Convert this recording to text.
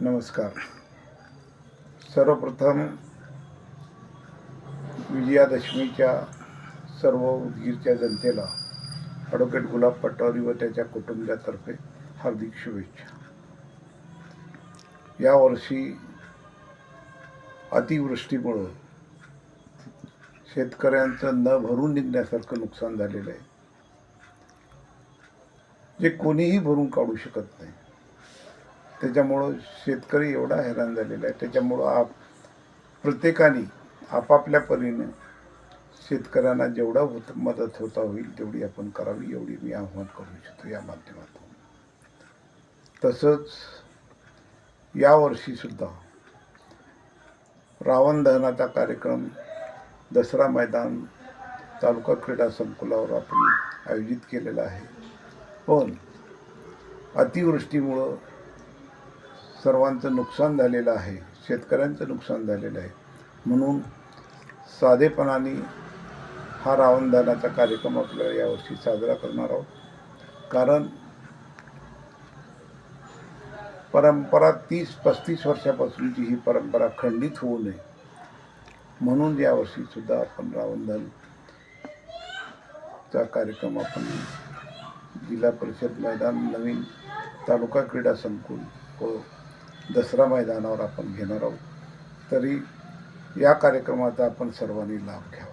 नमस्कार. सर्वप्रथम विजयादशमीच्या सर्व उदगीरच्या जनतेला ॲडव्होकेट गुलाब पटवारी व त्याच्या कुटुंबियातर्फे हार्दिक शुभेच्छा. यावर्षी अतिवृष्टीमुळं शेतकऱ्यांचं न भरून निघण्यासारखं नुकसान झालेलं आहे. जे कोणीही भरून काढू शकत नाही. त्याच्यामुळं शेतकरी एवढा हैराण झालेला आहे. त्याच्यामुळं आप प्रत्येकाने आपापल्या परीने शेतकऱ्यांना जेवढा होत मदत होता होईल तेवढी आपण करावी एवढी मी आव्हान करू इच्छितो या माध्यमातून. तसंच यावर्षीसुद्धा रावण दहनाचा कार्यक्रम दसरा मैदान तालुका क्रीडा संकुलावर आपण आयोजित केलेला आहे. पण अतिवृष्टीमुळं सर्वांचं नुकसान झालेलं आहे शेतकऱ्यांचं नुकसान झालेलं आहे. म्हणून साधेपणाने हा रावणदानाचा कार्यक्रम आपल्याला यावर्षी साजरा करणार आहोत. कारण परंपरा तीस पस्तीस वर्षापासूनची ही परंपरा खंडित होऊ नये. म्हणून यावर्षीसुद्धा आपण रावणदान चा कार्यक्रम आपण जिल्हा परिषद मैदान नवीन तालुका क्रीडा संकुल व दसरा मैदानावर आपण घेणार आहोत. तरी या कार्यक्रमाचा आपण सर्वांनी लाभ घ्यावा.